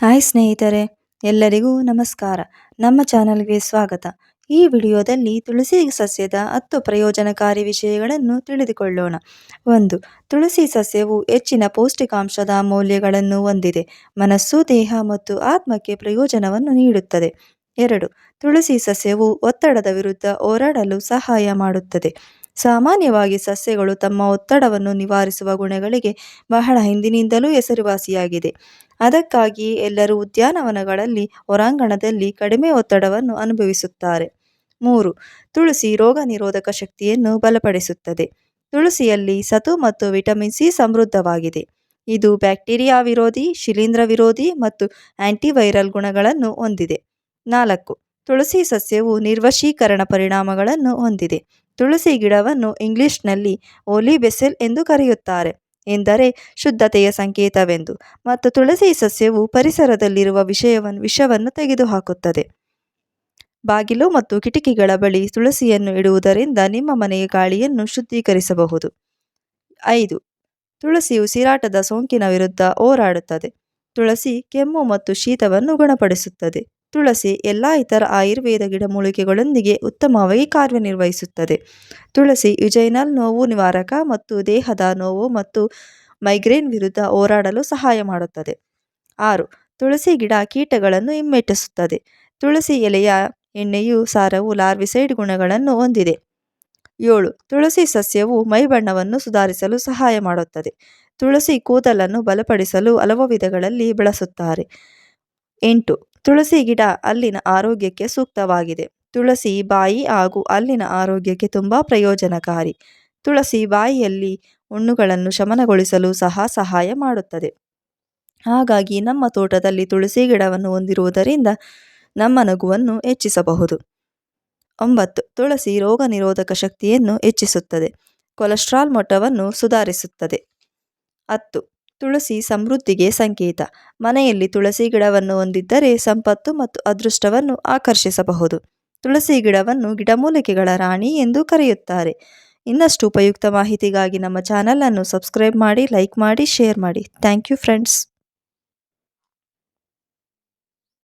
Hi ಸ್ನೇಹಿತರೆ, ಎಲ್ಲರಿಗೂ ನಮಸ್ಕಾರ. ನಮ್ಮ ಚಾನಲ್ಗೆ ಸ್ವಾಗತ. ಈ ವಿಡಿಯೋದಲ್ಲಿ ತುಳಸಿ ಸಸ್ಯದ ಹತ್ತು ಪ್ರಯೋಜನಕಾರಿ ವಿಷಯಗಳನ್ನು ತಿಳಿದುಕೊಳ್ಳೋಣ. ಒಂದು, ತುಳಸಿ ಸಸ್ಯವು ಹೆಚ್ಚಿನ ಪೌಷ್ಟಿಕಾಂಶದ ಮೌಲ್ಯಗಳನ್ನು ಹೊಂದಿದೆ, ಮನಸ್ಸು, ದೇಹ ಮತ್ತು ಆತ್ಮಕ್ಕೆ ಪ್ರಯೋಜನವನ್ನು ನೀಡುತ್ತದೆ. ಎರಡು, ತುಳಸಿ ಸಸ್ಯವು ಒತ್ತಡದ ವಿರುದ್ಧ ಹೋರಾಡಲು ಸಹಾಯ ಮಾಡುತ್ತದೆ. ಸಾಮಾನ್ಯವಾಗಿ ಸಸ್ಯಗಳು ತಮ್ಮ ಒತ್ತಡವನ್ನು ನಿವಾರಿಸುವ ಗುಣಗಳಿಗೆ ಬಹಳ ಹಿಂದಿನಿಂದಲೂ ಹೆಸರುವಾಸಿಯಾಗಿದೆ. ಅದಕ್ಕಾಗಿ ಎಲ್ಲರೂ ಉದ್ಯಾನವನಗಳಲ್ಲಿ, ಹೊರಾಂಗಣದಲ್ಲಿ ಕಡಿಮೆ ಒತ್ತಡವನ್ನು ಅನುಭವಿಸುತ್ತಾರೆ. ಮೂರು, ತುಳಸಿ ರೋಗ ನಿರೋಧಕ ಶಕ್ತಿಯನ್ನು ಬಲಪಡಿಸುತ್ತದೆ. ತುಳಸಿಯಲ್ಲಿ ಸತು ಮತ್ತು ವಿಟಮಿನ್ ಸಿ ಸಮೃದ್ಧವಾಗಿದೆ. ಇದು ಬ್ಯಾಕ್ಟೀರಿಯಾ ವಿರೋಧಿ, ಶಿಲೀಂಧ್ರ ವಿರೋಧಿ ಮತ್ತು ಆಂಟಿವೈರಲ್ ಗುಣಗಳನ್ನು ಹೊಂದಿದೆ. ನಾಲ್ಕು, ತುಳಸಿ ಸಸ್ಯವು ನಿರ್ವಶೀಕರಣ ಪರಿಣಾಮಗಳನ್ನು ಹೊಂದಿದೆ. ತುಳಸಿ ಗಿಡವನ್ನು ಇಂಗ್ಲಿಷ್ನಲ್ಲಿ ಓಲಿ ಬೆಸೆಲ್ ಎಂದು ಕರೆಯುತ್ತಾರೆ. ಎಂದರೆ ಶುದ್ಧತೆಯ ಸಂಕೇತವೆಂದು. ಮತ್ತು ತುಳಸಿ ಸಸ್ಯವು ಪರಿಸರದಲ್ಲಿರುವ ವಿಷಯವನ್ನು ವಿಷವನ್ನು ತೆಗೆದುಹಾಕುತ್ತದೆ. ಬಾಗಿಲು ಮತ್ತು ಕಿಟಕಿಗಳ ಬಳಿ ತುಳಸಿಯನ್ನು ಇಡುವುದರಿಂದ ನಿಮ್ಮ ಮನೆಯ ಗಾಳಿಯನ್ನು ಶುದ್ಧೀಕರಿಸಬಹುದು. ಐದು. ತುಳಸಿಯು ಸಿರಾಟದ ಸೋಂಕಿನ ವಿರುದ್ಧ ಹೋರಾಡುತ್ತದೆ. ತುಳಸಿ ಕೆಮ್ಮು ಮತ್ತು ಶೀತವನ್ನು ಗುಣಪಡಿಸುತ್ತದೆ. ತುಳಸಿ ಎಲ್ಲ ಇತರ ಆಯುರ್ವೇದ ಗಿಡಮೂಲಿಕೆಗಳೊಂದಿಗೆ ಉತ್ತಮವಾಗಿ ಕಾರ್ಯನಿರ್ವಹಿಸುತ್ತದೆ. ತುಳಸಿ ಯುಜೈನಲ್ ನೋವು ನಿವಾರಕ ಮತ್ತು ದೇಹದ ನೋವು ಮತ್ತು ಮೈಗ್ರೇನ್ ವಿರುದ್ಧ ಹೋರಾಡಲು ಸಹಾಯ ಮಾಡುತ್ತದೆ. ಆರು, ತುಳಸಿ ಗಿಡ ಕೀಟಗಳನ್ನು ಹಿಮ್ಮೆಟ್ಟಿಸುತ್ತದೆ. ತುಳಸಿ ಎಲೆಯ ಎಣ್ಣೆಯು ಸಾರವು ಲಾರ್ವಿಸೈಡ್ ಗುಣಗಳನ್ನು ಹೊಂದಿದೆ. ಏಳು, ತುಳಸಿ ಸಸ್ಯವು ಮೈಬಣ್ಣವನ್ನು ಸುಧಾರಿಸಲು ಸಹಾಯ ಮಾಡುತ್ತದೆ. ತುಳಸಿ ಕೂದಲನ್ನು ಬಲಪಡಿಸಲು ಹಲವು ವಿಧಗಳಲ್ಲಿ ಬಳಸುತ್ತಾರೆ. ಎಂಟು. ತುಳಸಿ ಗಿಡ ಅಲ್ಲಿನ ಆರೋಗ್ಯಕ್ಕೆ ಸೂಕ್ತವಾಗಿದೆ. ತುಳಸಿ ಬಾಯಿ ಹಾಗೂ ಅಲ್ಲಿನ ಆರೋಗ್ಯಕ್ಕೆ ತುಂಬ ಪ್ರಯೋಜನಕಾರಿ. ತುಳಸಿ ಬಾಯಿಯಲ್ಲಿ ಹುಣ್ಣುಗಳನ್ನು ಶಮನಗೊಳಿಸಲು ಸಹ ಸಹಾಯ ಮಾಡುತ್ತದೆ. ಹಾಗಾಗಿ ನಮ್ಮ ತೋಟದಲ್ಲಿ ತುಳಸಿ ಗಿಡವನ್ನು ಹೊಂದಿರುವುದರಿಂದ ನಮ್ಮ ನಗುವನ್ನು ಹೆಚ್ಚಿಸಬಹುದು. ಒಂಬತ್ತು. ತುಳಸಿ ರೋಗ ನಿರೋಧಕ ಶಕ್ತಿಯನ್ನು ಹೆಚ್ಚಿಸುತ್ತದೆ. ಕೊಲೆಸ್ಟ್ರಾಲ್ ಮಟ್ಟವನ್ನು ಸುಧಾರಿಸುತ್ತದೆ. ಹತ್ತು. ತುಳಸಿ ಸಮೃದ್ಧಿಗೆ ಸಂಕೇತ. ಮನೆಯಲ್ಲಿ ತುಳಸಿ ಗಿಡವನ್ನು ಹೊಂದಿದ್ದರೆ ಸಂಪತ್ತು ಮತ್ತು ಅದೃಷ್ಟವನ್ನು ಆಕರ್ಷಿಸಬಹುದು. ತುಳಸಿ ಗಿಡವನ್ನು ಗಿಡಮೂಲಿಕೆಗಳ ರಾಣಿ ಎಂದು ಕರೆಯುತ್ತಾರೆ. ಇನ್ನಷ್ಟು ಉಪಯುಕ್ತ ಮಾಹಿತಿಗಾಗಿ ನಮ್ಮ ಚಾನಲನ್ನು ಸಬ್ಸ್ಕ್ರೈಬ್ ಮಾಡಿ, ಲೈಕ್ ಮಾಡಿ, ಶೇರ್ ಮಾಡಿ. Thank you friends.